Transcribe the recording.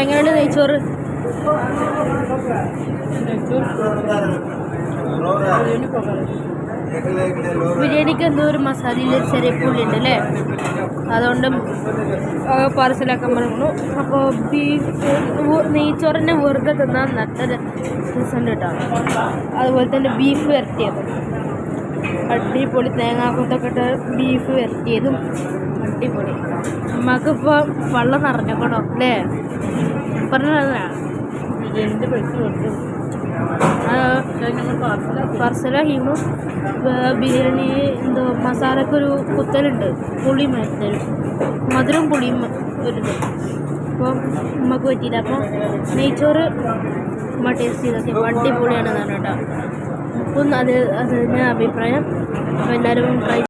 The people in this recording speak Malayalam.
എങ്ങനെയുണ്ട് നെയ്ച്ചോറ്. ബിരിയാണിക്ക് എന്തോ ഒരു മസാലയിൽ ചെറിയ പുള്ളി ഉണ്ട് അല്ലേ? അതുകൊണ്ട് പാർസലാക്കാൻ പറഞ്ഞു അപ്പോൾ ബീഫ് നെയ്ച്ചോറിനെ വെറുതെ തിന്നാൽ നല്ല രസമുണ്ട് കേട്ടോ. അതുപോലെ തന്നെ ബീഫ് വരട്ടിയത്. അടിപൊളി തേങ്ങാക്കൊത്തൊക്കെ ഇട്ട് ബീഫ് വരട്ടിയതും അടിപൊളി. നമുക്കിപ്പോൾ വെള്ളം നിറഞ്ഞേക്കണോ അല്ലേ? പറഞ്ഞതാ. എന്ത് പൈസ കൊടുത്തു? പാർസലാക്കിയുമ്പോൾ ബിരിയാണി എന്തോ മസാലക്കൊരു കുത്തലുണ്ട്. പുളി മരുത്തലും മധുരം പുളിയും വരുന്നത് അപ്പോൾ നമുക്ക് പറ്റിയില്ല. അപ്പോൾ നെയ്ച്ചോറ് ടേസ്റ്റ് ചെയ്തൊക്കെ അടിപൊളിയാണെന്നാണ് കേട്ടോ. അപ്പം അത് അതിന്റെ അഭിപ്രായം. അപ്പോൾ എല്ലാവരും ട്രൈ